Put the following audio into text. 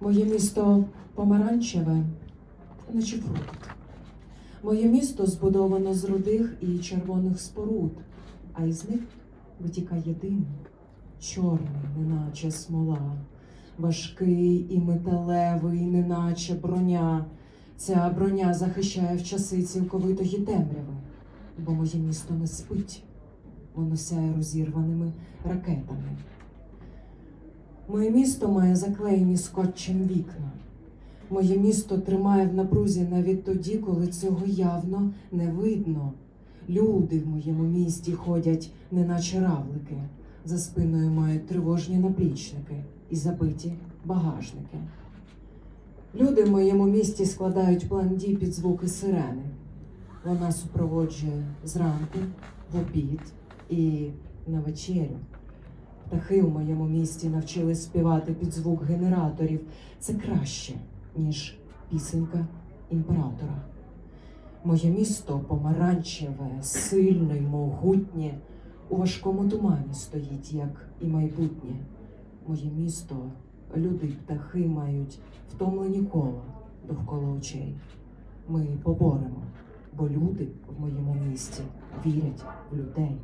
Моє місто помаранчеве, наче фрукт. Моє місто збудовано з рудих і червоних споруд, а із них витікає дим, чорний, неначе смола, важкий і металевий, неначе броня. Ця броня захищає в часи цілковитої темряви, бо моє місто не спить, воно сяє розірваними ракетами. Моє місто має заклеєні скотчем вікна. Моє місто тримає в напрузі навіть тоді, коли цього явно не видно. Люди в моєму місті ходять, неначе равлики. За спиною мають тривожні наплічники і забиті багажники. Люди в моєму місті складають план дій під звуки сирени. Вона супроводжує зранку, в обід і на вечерю. Птахи у моєму місті навчились співати під звук генераторів. Це краще, ніж пісенька імператора. Моє місто помаранчеве, сильне й могутнє, у важкому тумані стоїть, як і майбутнє. Моє місто, люди й птахи мають втомлені кола довкола очей. Ми поборемо, бо люди в моєму місті вірять в людей.